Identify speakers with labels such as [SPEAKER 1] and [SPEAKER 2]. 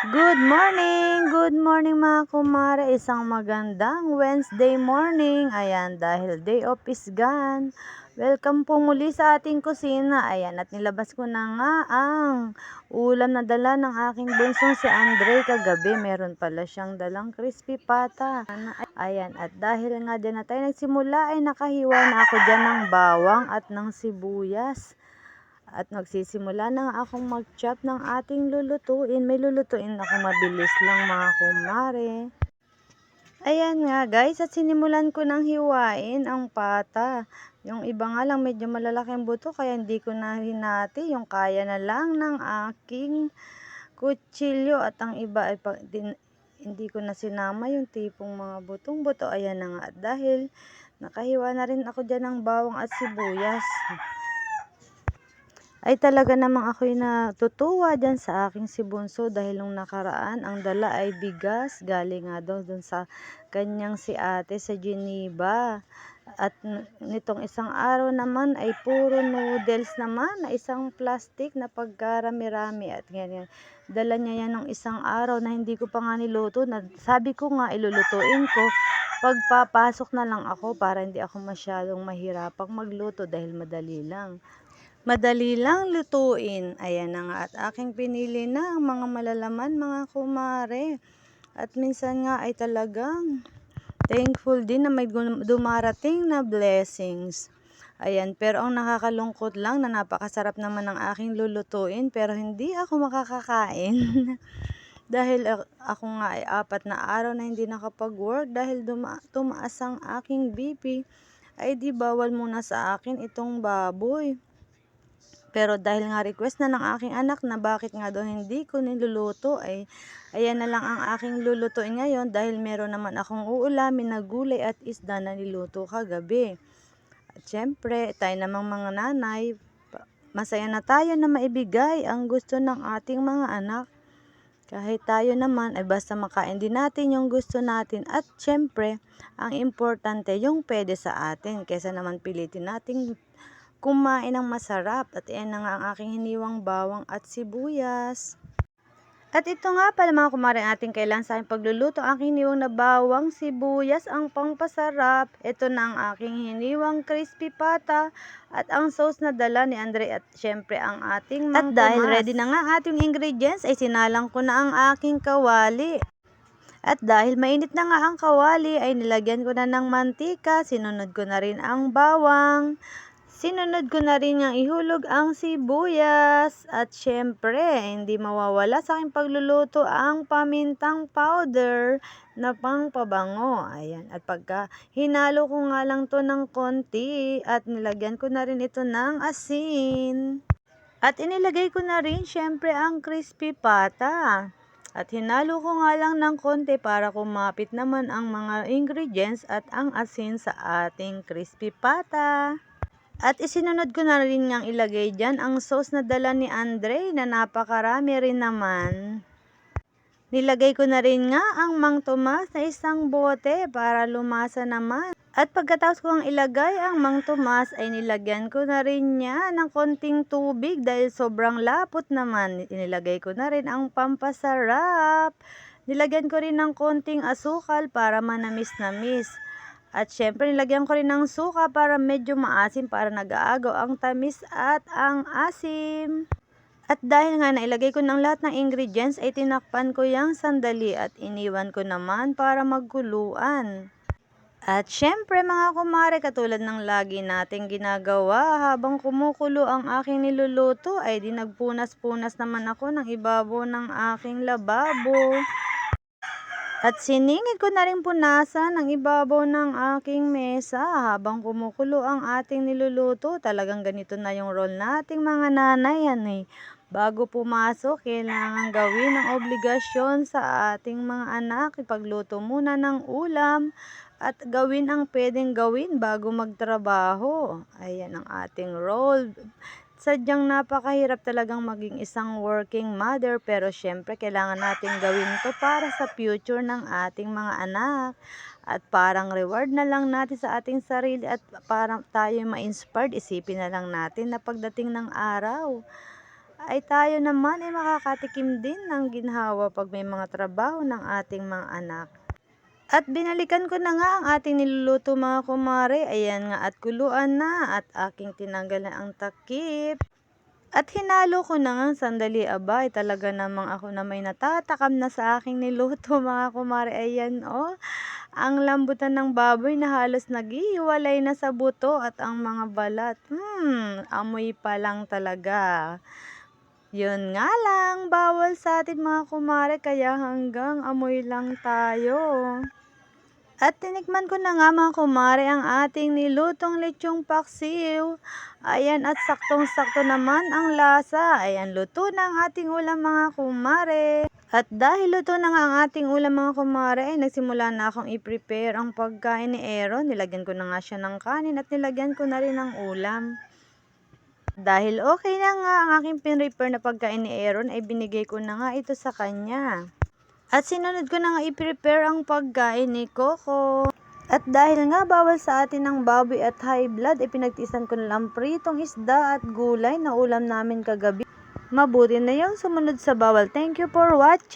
[SPEAKER 1] Good morning! Good morning mga kumare. Isang magandang Wednesday morning. Ayan, dahil day off is gone. Welcome po muli sa ating kusina. Ayan, at nilabas ko na nga ang ulam na dala ng aking bunsong si Andre kagabi. Meron pala siyang dalang crispy pata. Ayan, at dahil nga dyan na tayo nagsimula ay nakahiwa na ako dyan ng bawang at ng sibuyas. At magsisimula na akong mag-chop ng ating lulutuin. May lulutuin ako mabilis lang mga kumare. Ayan nga guys, at sinimulan ko nang hiwain ang pata. Yung iba nga lang medyo malalaki ang buto kaya hindi ko na hinati. Yung kaya na lang ng aking kutsilyo at ang iba ay pag, din, hindi ko na sinama yung tipong mga butong buto. Ayan na nga dahil nakahiwa na rin ako dyan ng bawang at sibuyas ay talaga namang ako'y natutuwa dyan sa aking si Bunso dahil nung nakaraan ang dala ay bigas. Galing nga daw dun sa kanyang si ate sa Geneva. At nitong isang araw naman ay puro noodles naman na isang plastic na pagkarami-rami at ganyan. Dala niya yan ng isang araw na hindi ko pa nga niluto. Na sabi ko nga ilulutuin ko. Pagpapasok na lang ako para hindi ako masyadong mahirapang magluto dahil madali lang Madali lang lutuin. Ayan na nga at aking pinili na ang mga malalaman mga kumare. At minsan nga ay talagang thankful din na may dumarating na blessings. Ayan, pero ang nakakalungkot lang na napakasarap naman ng aking lulutuin pero hindi ako makakakain. dahil ako nga ay apat na araw na hindi nakapag-work dahil duma- tumaas ang aking BP ay di bawal muna sa akin itong baboy. Pero dahil nga request na ng aking anak na bakit nga daw hindi ko niluluto ay ayan na lang ang aking lulutuin ngayon dahil meron naman akong uulamin na gulay at isda na niluto kagabi. At syempre, tayo namang mga nanay, masaya na tayo na maibigay ang gusto ng ating mga anak. Kahit tayo naman ay basta makain din natin yung gusto natin at syempre, ang importante yung pwede sa atin kaysa naman pilitin nating kumain ng masarap. At yan na nga ang aking hiniwang bawang at sibuyas. At ito nga pala mga kumare ating kailan sa aking pagluluto. Ang aking hiniwang na bawang, sibuyas, ang pangpasarap. Ito na ang aking hiniwang crispy pata. At ang sauce na dala ni Andre at syempre ang ating At dahil ready na nga ating ingredients ay sinalang ko na ang aking kawali. At dahil mainit na nga ang kawali ay nilagyan ko na ng mantika, sinunod ko na rin ang bawang, Sinunod ko na rin niyang ihulog ang sibuyas at syempre hindi mawawala sa aking pagluluto ang pamintang powder na pangpabango. Ayan. At pagka hinalo ko nga lang to ng konti at nilagyan ko na rin ito ng asin. At inilagay ko na rin syempre ang crispy pata. At hinalo ko nga lang ng konti para kumapit naman ang mga ingredients at ang asin sa ating crispy pata. At isinunod ko na rin niyang ilagay dyan ang sauce na dala ni Andre na napakarami rin naman. Nilagay ko na rin nga ang Mang Tomas na isang bote para lumasa naman. At pagkatapos ko ang ilagay ang Mang Tomas ay nilagyan ko na rin niya ng konting tubig dahil sobrang lapot naman. Inilagay ko na rin ang pampasarap. Nilagyan ko rin ng konting asukal para manamis-namis. At syempre, nilagyan ko rin ng suka para medyo maasim para nag-aagaw ang tamis at ang asim. At dahil nga nailagay ko ng lahat ng ingredients, ay tinakpan ko yung sandali at iniwan ko naman para magkuluan. At syempre mga kumare, katulad ng lagi nating ginagawa, habang kumukulo ang aking niluluto, ay di nagpunas-punas naman ako ng ibabaw ng aking lababo. At siningit ko na rin punasan ang ibabaw ng aking mesa habang kumukulo ang ating niluluto. Talagang ganito na yung role nating mga nanay yan eh. Bago pumasok, kailangan gawin ang obligasyon sa ating mga anak. Ipagluto muna ng ulam at gawin ang pwedeng gawin bago magtrabaho. Ayan ang ating role sadyang napakahirap talagang maging isang working mother pero syempre kailangan natin gawin to para sa future ng ating mga anak at parang reward na lang natin sa ating sarili at para tayo ma-inspired isipin na lang natin na pagdating ng araw ay tayo naman ay makakatikim din ng ginhawa pag may mga trabaho ng ating mga anak. At binalikan ko na nga ang ating niluluto mga kumare. Ayan nga at kuluan na at aking tinanggalan ang takip. At hinalo ko na nga sandali abay. Talaga namang ako na may natatakam na sa aking niluto mga kumare. Ayan oh. Ang lambutan ng baboy na halos naghihiwalay na sa buto at ang mga balat. Hmm, amoy pa lang talaga. Yun nga lang, bawal sa atin mga kumare kaya hanggang amoy lang tayo. At tinikman ko na nga mga kumare ang ating nilutong lechong paksiw. Ayan at saktong-sakto naman ang lasa. Ayan luto na ang ating ulam mga kumare. At dahil luto na nga ang ating ulam mga kumare, ay nagsimula na akong i-prepare ang pagkain ni Aaron. Nilagyan ko na nga siya ng kanin at nilagyan ko na rin ng ulam. Dahil okay na nga ang aking pinrepare na pagkain ni Aaron, ay binigay ko na nga ito sa kanya. At sinunod ko na i-prepare ang pagkain ni Coco. At dahil nga bawal sa atin ang baboy at high blood, ipinagtisan ko na lang pritong isda at gulay na ulam namin kagabi. Mabuti na yung sumunod sa bawal. Thank you for watching.